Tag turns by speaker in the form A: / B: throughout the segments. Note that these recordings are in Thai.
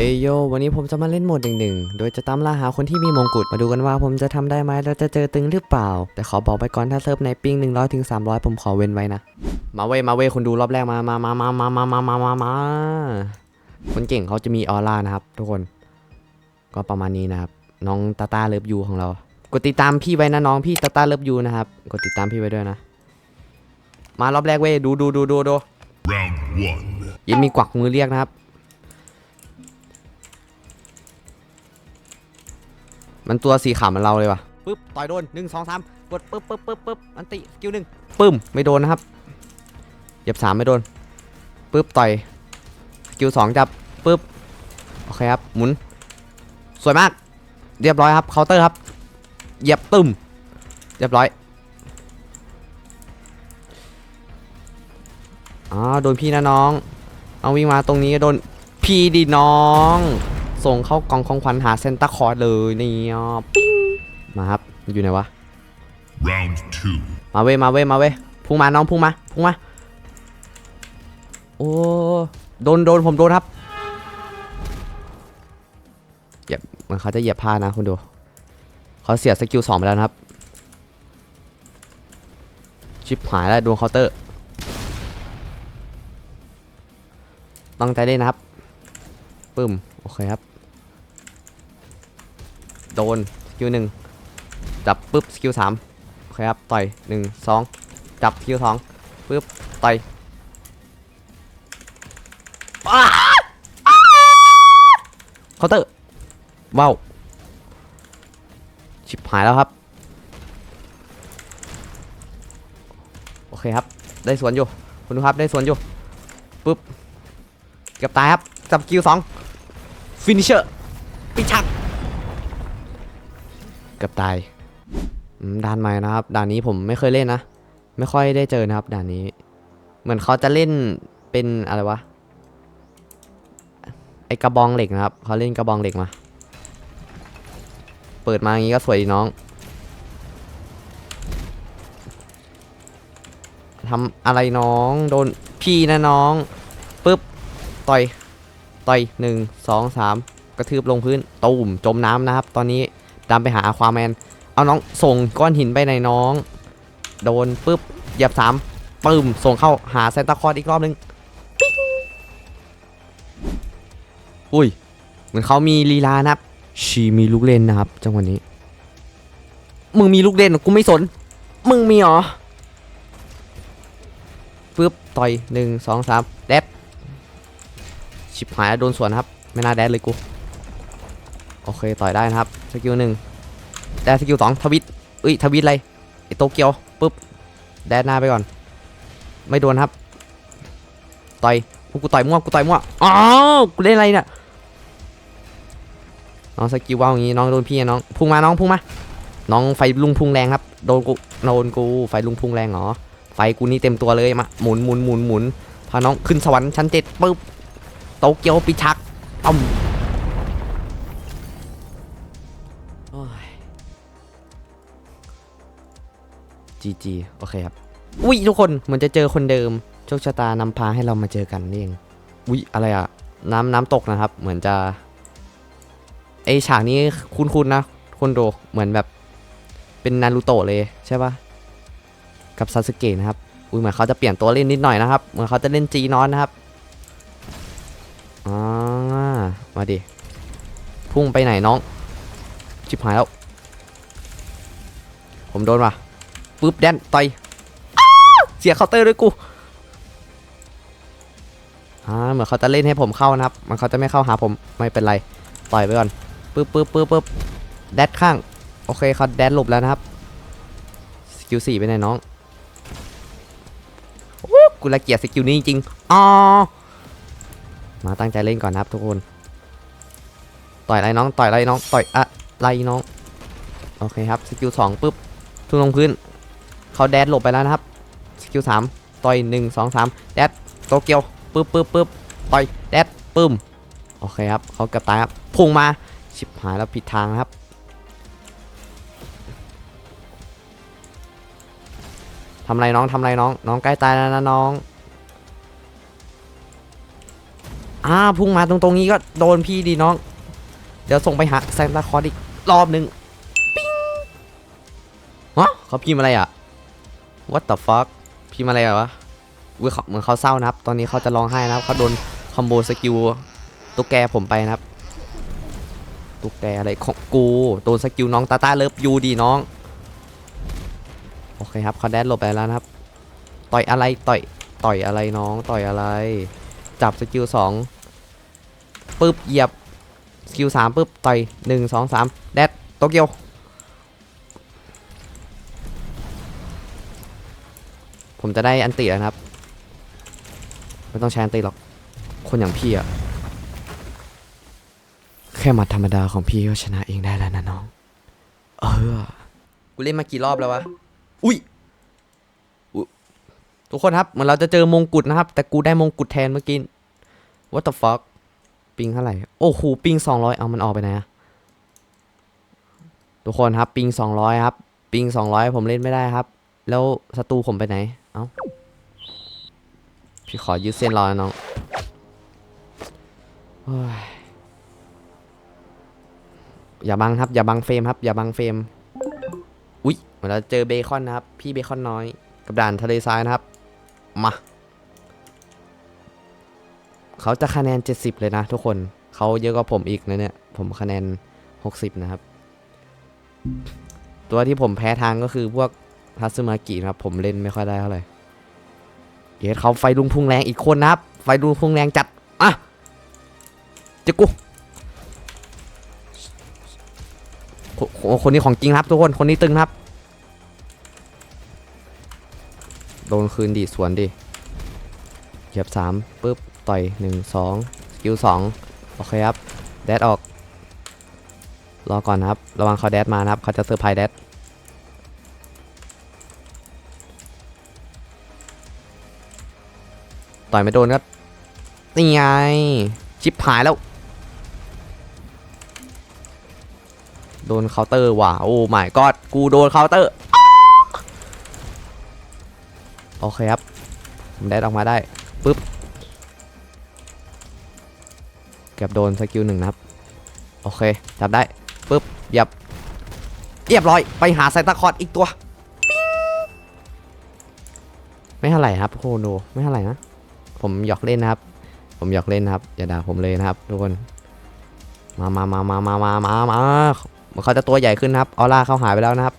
A: เอยโย วันนี้ผมจะมาเล่นโหมดหนึ่งหนึ่งโดยจะตามล่าหาคนที่มีมงกุฎ มาดูกันว่าผมจะทำได้ไหมแล้วจะเจอตึงหรือเปล่า แต่ขอบอกไปก่อนถ้าเซิร์ฟในปิ้ง100ถึง300 ผมขอเว้นไว้นะ มาเว้ยมาเว้ยคนดูรอบแรกมามามามามามามามามามาคนเก่งเขาจะมีออร่านะครับ ทุกคน ก็ประมาณนี้นะครับ น้องตาตาเลิฟยูของเรา กดติดตามพี่ไว้นะน้องพี่ตาตาเลิฟยูนะครับ กดติดตามพี่ไว้ด้วยนะ มารอบแรกเว้ยดูดูดูดูดู
B: Round one.
A: ยังมีกวักมือเรียกนะครับ มันตัวสีขาวเหมันเราเลยว่ะปึ๊บต่อยโดนหนึ่งสองสามกดปึ๊บปึ๊บปึ๊บปึ๊บอันติสกิลหนึ่งปึ้มไม่โดนนะครับเหยียบสามไม่โดนปึ๊บต่อยสกิลสองจับปึ๊บโอเคครับหมุนสวยมากเรียบร้อยครับเคาน์เตอร์ครับเหยียบตึมเรียบร้อยอ๋อโดนพี่นะน้อง เอาวิ่งมาตรงนี้โดนพี่ดีน้อง ส่งเข้ากล่องของขวัญหาเซนต้าคอร์ดเลยนี่อะปิ้งมาครับอยู่ไหนวะ
B: Round two.
A: มาเว้ยมาเว้ยมาเว้ยพุ่งมาน้องพุ่งมาพุ่งมาโอ้โดนโดนผมโดนครับเหยียบเหมันเขาจะเหยียบพลาดนะคุณดูเขาเสียสกิลสองไปแล้วนะครับ ชิปหายแล้วโดนเคาน์เตอร์ตั้งใจเล่นนะครับปึ้มโอเคครับ โดนสกิลหนึ่งจับปุ๊บสกิลสามโอเคครับต่อยหนึ่งสองจับสกิลสองปุ๊บต่อยเคาน์เตอร์ว้าวชิบหายแล้วครับ โอเคครับ ได้สวนอยู่ คุณดูครับ ได้สวนอยู่ปุ๊บเกือบตายครับ จับคิวสองฟินิชเชอร์ปิชักเกื อบตายด่านใหม่นะครับด่านนี้ผมไม่เคยเล่นนะ ไม่ค่อยได้เจอนะครับด่านนี้ เหมือนเขาจะเล่นเป็นอะไรวะไอกระบองเหล็กนะครับเขาเล่นกระบองเหล็กมา เปิดมาอย่างนี้ก็สวยดีน้องทำอะไรน้องโดนพี่นะน้องปึ๊บต่อยต่อยหนึ่งสองสามกระทืบลงพื้นตูมจมน้ำนะครับ ตอนนี้ ดำไปหาอควาแมน เอาน้องส่งก้อนหินไปในน้อง โดนปึ๊บเหยียบสามปึ้มส่งเข้าหาเซนตาคอร์ดอีกรอบนึงปิ๊งอุ้ย เหมือนเขามีลีลานะครับ ชีมีลูกเล่นนะครับ จังหวะนี้ มึงมีลูกเล่นหรอกูไม่สน มึงมีเหรอปึ๊บต่อยหนึ่งสองสามแดดชิบหายโดนสวนครับ ไม่น่าแดดเลยกู โอเคต่อยได้นะครับสกิลหนึ่งแดสกิลสองทวิตเอ้ยทวิตอะไรไอโตเกียวปึ๊บแดดหน้าไปก่อน ไม่โดนครับ ต่อยพวกกูต่อยมั่วกูต่อยมั่วอ๋อกูเล่นอะไรเนี่ยน้องสกิลว่าวอย่างงี้น้องโดนพี่น้องพุ่งมาน้องพุ่งมาน้องไฟลุงพุ่งแรงครับโดนกูโดนกูไฟลุงพุ่งแรงเหรอไฟกูนี่เต็มตัวเลยมาหมุนหมุนหมุนหมุนพาน้องขึ้นสวรรค์ชั้นเจ็ดปึ๊บโตเกียวปิชักต้ม จีจีโอเคครับอุ้ยทุกคนเหมือนจะเจอคนเดิม โชคชะตานำพาให้เรามาเจอกันนี่เองอุ้ยอะไรอะน้ำน้ำตกนะครับ เหมือนจะไอฉากนี้คุ้นๆนะคนดูเหมือนแบบเป็นนารูโตะเลยใช่ปะกับซาสึเกะนะครับอุ้ยเหมือนเขาจะเปลี่ยนตัวเล่นนิดหน่อยนะครับเหมือนเขาจะเล่นจีนอนนะครับอ่ามาดิพุ่งไปไหนน้องชิบหายแล้ว ผมโดนว่ะ ปึ๊บแดนต่อยเสียเคาน์เตอร์ด้วยกูอ่าเหมือนเขาจะเล่นให้ผมเข้านะครับ มันเขาจะไม่เข้าหาผมไม่เป็นไรต่อยไปก่อนปึ๊บปึ๊บปึ๊บปึ๊บแดดข้างโอเคเขาแดดหลบแล้วนะครับสกิลสี่ไปไหนน้องโอ้กูละเกียดสกิลนี้จริงๆอ๋อมาตั้งใจเล่นก่อนนะครับทุกคน ต่อยอะไรน้อง ต่อยอะไรน้อง ต่อยอะไรน้อง โอเคครับ สกิลสองปุ๊บทุ่งลงพื้น เขาแดดหลบไปแล้วนะครับสกิลสามต่อยหนึ่งสองสามแดดโตเกียวปึ๊บปึ๊บปึ๊บต่อยแดดปึ้มโอเคครับเขาเกือบตายครับพุ่งมาชิบหายแล้วผิดทางครับทำไรน้องทำไรน้อง น้องใกล้ตายแล้วนะน้องออ่าพุ่งมาตรงๆนี้ก็โดนพี่ดีน้อง เดี๋ยวส่งไปหาแซนตาคลอสอีกรอบหนึ่งปิ้งฮะเขาพิมพ์อะไรอะ what the fuck พิมพ์อะไรวะเว้ยเขาเหมือนเขาเศร้านะครับ ตอนนี้เขาจะร้องไห้นะครับเขาโดนคอมโบสกิลตุ๊กแกผมไปนะครับ ตุ๊กแกอะไรของกูโดนสกิลน้องตาตาเลิฟยูดีน้อง โอเคครับเขาแดนหลบไปแล้วนะครับ ต่อยอะไรต่อยต่อยอะไรน้องต่อยอะไร จับสกิลสองปึ๊บเหยียบสกิลสามปึ๊บต่อยหนึ่งสองสามแดดโตเกียว ผมจะได้อันติแล้วนะครับ ไม่ต้องใช้อันติหรอก คนอย่างพี่อะแค่หมัดธรรมดาของพี่ก็ชนะเองได้แล้วนะน้อง เออ กูเล่นมากี่รอบแล้ววะ อุ้ยอุ๊ยทุกคนครับ เหมือนเราจะเจอมงกุฎนะครับ แต่กูได้มงกุฎแทนเมื่อกี้ what the fuck ปิงเท่าไหร่ โอ้โห ปิงสองร้อยเอามันออกไปไหนอะทุกคนครับ ปิงสองร้อยครับ ปิงสองร้อยผมเล่นไม่ได้ครับ แล้วศัตรูผมไปไหนเอ้า พี่ขอยืดเส้นรอนะน้องอย่าบังครับ อย่าบังเฟรมครับ อย่าบังเฟรม อุ๊ยเหมือนเราเจอเบคอนนะครับ พี่เบคอนน้อย กับด่านทะเลทรายนะครับ มา เขาจะคะแนน 70 เลยนะทุกคน เขาเยอะกว่าผมอีกนะเนี่ย ผมคะแนน 60 นะครับ ตัวที่ผมแพ้ทางก็คือพวก ทัซึมากินะครับ ผมเล่นไม่ค่อยได้เท่าไหร่เยสเขาไฟลุงพุ่งแรงอีกคนนะครับ ไฟลุงพุ่งแรงจัดอะเจะกูคโคนนี้ของจริงครับทุกคนคนนี้ตึงครับ โดนคืนดีสวนดิเหยียบสามปุ๊บต่อยหนึ่งสองสกิลสองโอเคครับ แดดออก รอก่อนนะครับ ระวังเขาแดดมานะครับ เขาจะเซอร์ไพรส์แดด ต่อยไม่โดนครับนี่ไงชิปหายแล้ว โดนเคาน์เตอร์ว่ะโอ้ my god กูโดนเคาน์เตอร์โอเคครับผมแดดออกมาได้ปุ๊บเกือบโดนสกิลหนึ่งนะครับ โอเคจับได้ปุ๊บหยับเรียบร้อยไปหาไซตาคอร์ดอีกตัว ไม่เท่าไหร่ครับโคโนไม่เท่าไหร่นะ ผมหยอกเล่นนะครับ ผมหยอกเล่นนะครับ อย่าด่าผมเลยนะครับ ทุกคน มามามามามามามามาเขาจะตัวใหญ่ขึ้นนะครับ ออร่าเขาหายไปแล้วนะครับ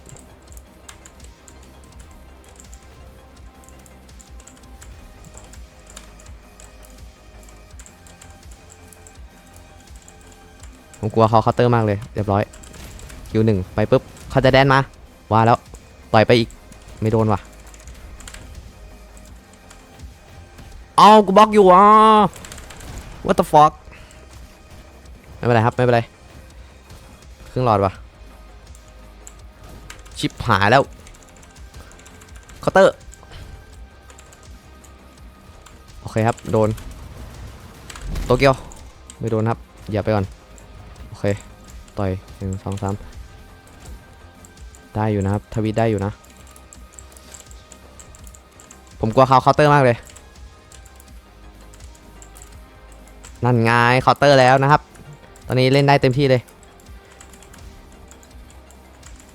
A: ผมกลัวเขาเคาน์เตอร์มากเลย เรียบร้อยคิวหนึ่งไปปุ๊บเขาจะแดนมา ว่าแล้ว ต่อยไปอีก ไม่โดนว่ะ เอากูบล็อกอยู่อะ what the fuck ไม่เป็นไรครับ ไม่เป็นไรครึ่งหลอดวะชิปหายแล้วเคาน์เตอร์โอเคครับ โดนโตเกียว ไม่โดนครับ อย่าไปก่อน โอเค ต่อยหนึ่งสองสามได้อยู่นะครับ ทวิตได้อยู่นะ ผมกลัวเขาเคาน์เตอร์มากเลย นั่นไงเคาน์เตอร์แล้วนะครับ ตอนนี้เล่นได้เต็มที่เลย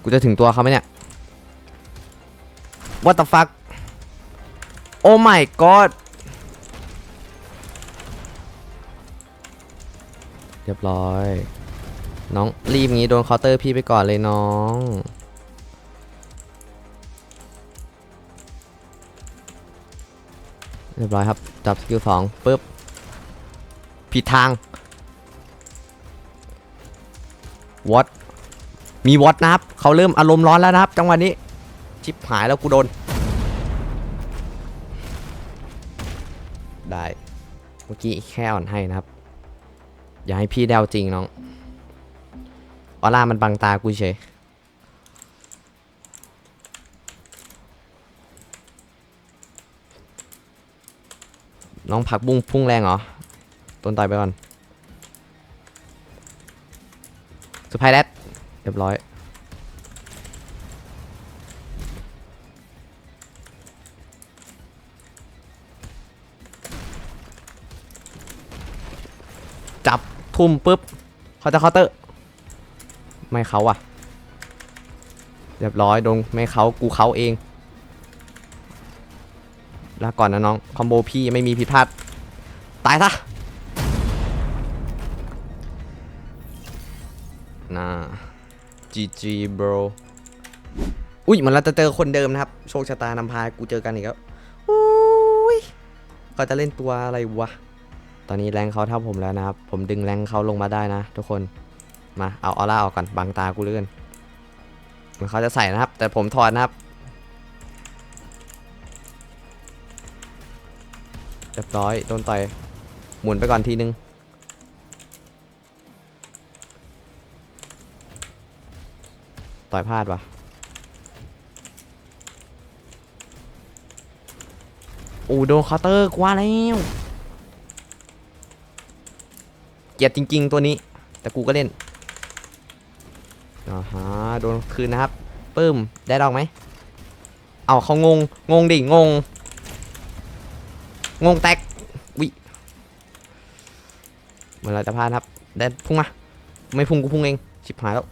A: กูจะถึงตัวเขาไหมเนี่ย What the fuck โอ้ my god เรียบร้อย น้องรีบงี้โดนเคาน์เตอร์พี่ไปก่อนเลยน้องเรียบร้อยครับ จับสกิลสองปุ๊บ ผิดทางวอตมีวอตนะครับเขาเริ่มอารมณ์ร้อนแล้วนะครับ จังหวะนี้ ชิปหายแล้วกูโดน ได้ เมื่อกี้แค่อ่อนให้นะครับ อย่าให้พี่เดาจริงน้อง ออร่ามันบังตากูเฉยน้องผักบุ้งพุ่งแรงเหรอ ต้นต่อยไปก่อน สุดท้ายแรดเรียบร้อยจับทุ่มปุ๊บเขาจะเคาน์เตอร์ ไม่เขาอะเรียบร้อยโดนไม่เขากูเขาเองลาก่อนนะน้อง คอมโบพี่ไม่มีผิดพลาด ตายซะ GG bro อุ้ยเหมันเราจะเจอคนเดิมนะครับ โชคชะตานำพากูเจอกันอีกแล้วอุ้ยเขาจะเล่นตัวอะไรวะ ตอนนี้แรงเขาเท่าผมแล้วนะครับ ผมดึงแรงเขาลงมาได้นะ ทุกคน มาเอาออร่าออกก่อนบังตากูเลื่อนเหมันเขาจะใส่นะครับ แต่ผมถอดนะครับเรียบร้อยโดนต่อยหมุนไปก่อนทีนึง ต่อยพลาดวะโอ้โดนเคาน์เตอร์กว่าแล้วเกียดจริง ๆ ตัวนี้ แต่กูก็เล่นอ่าฮะโดนคืนนะครับปึ้มได้ดอกไหมเอาเขางง งงดิ งง งงแตกวิเหมือนเรจะพลาดครับ ได้พุ่งมา ไม่พุ่งกูพุ่งเอง ชิบหายแล้ว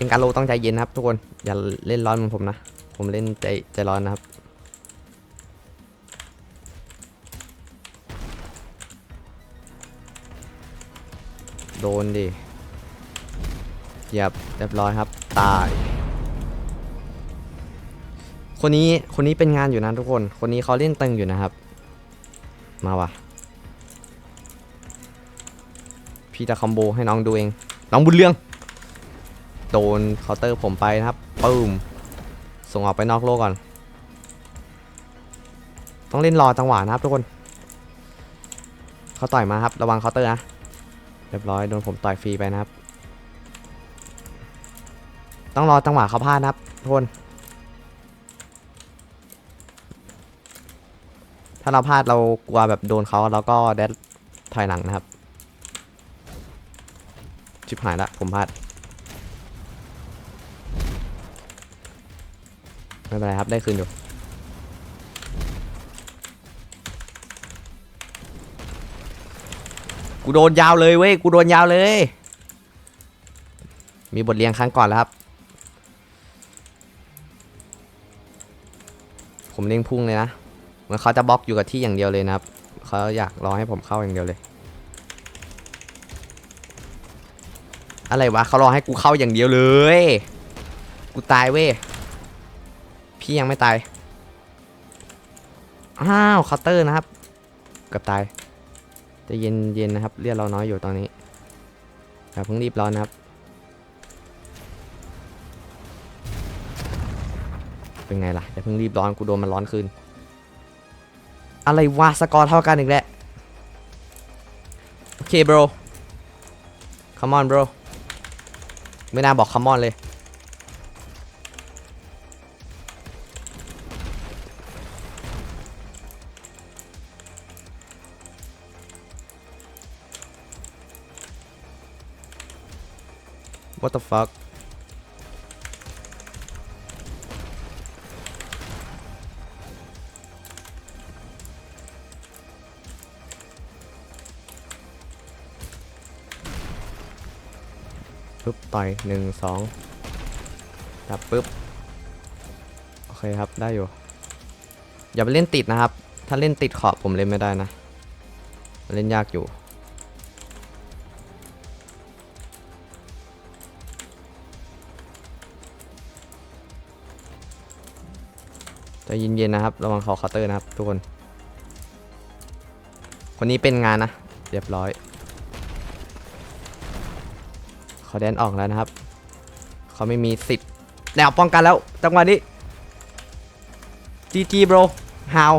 A: เป็นการโลต้องใจเย็นนะครับทุกคนอย่าเล่นร้อนเหมือนผมนะ ผมเล่นใจใจร้อนนะครับโดนดิเหยียบเรียบร้อยครับ ตาย คนนี้ คนนี้เป็นงานอยู่นะทุกคน คนนี้เขาเล่นตึงอยู่นะครับ มาวะพี่จะคอมโบให้น้องดูเอง น้องบุญเรื่อง โดนเคาน์เตอร์ผมไปนะครับปึ้มส่งออกไปนอกโลกก่อน ต้องเล่นรอจังหวะนะครับทุกคนเขาต่อยมาครับ ระวังเคาน์เตอร์นะเรียบร้อยโดนผมต่อยฟรีไปนะครับ ต้องรอจังหวะเขาพลาดนะครับทุกคนถ้าเราพลาดเรากลัวแบบโดนเขาเราก็แดดถอยหลังนะครับ ชิบหายละผมพลาด ไม่เป็นไรครับได้คืนอยู่กูโดนยาวเลยเว้ยกูโดนยาวเลย มีบทเรียนครั้งก่อนแล้วครับ ผมเล่งพุ่งเลยนะเหมือนเขาจะบล็อกอยู่กับที่อย่างเดียวเลยนะครับเขาอยากรอให้ผมเข้าอย่างเดียวเลย อะไรวะเขารอให้กูเข้าอย่างเดียวเลย กูตายเว้ย พี่ยังไม่ตาย อ้าวคาน์เตอร์นะครับเกับตายจะเย็นเย็นนะครับเลือดเราน้อยอยู่ตอนนี้อย่าเพิ่งรีบร้อนนะครับ เป็นไงล่ะอย่าเพิ่งรีบร้อนกูโดนมันร้อนคืนอะไรวะสกอร์เท่ากันอีกแล้วโอเค bro come on bro ไม่น่าบอก come on เลย what the fuck ปึ๊บต่อยหนึ่งสองจับปึ๊บ โอเคครับ ได้อยู่ อย่าไปเล่นติดนะครับ ถ้าเล่นติดขอบผมเล่นไม่ได้นะ เล่นยากอยู่ จะเย็นๆนะครับ ระวังเขาเคาน์เตอร์นะครับ ทุกคน คนนี้เป็นงานนะ เรียบร้อย เขาแดนออกแล้วนะครับ เขาไม่มีสิทธิ์แนวป้องกันแล้ว จังหวะนี้ GG bro how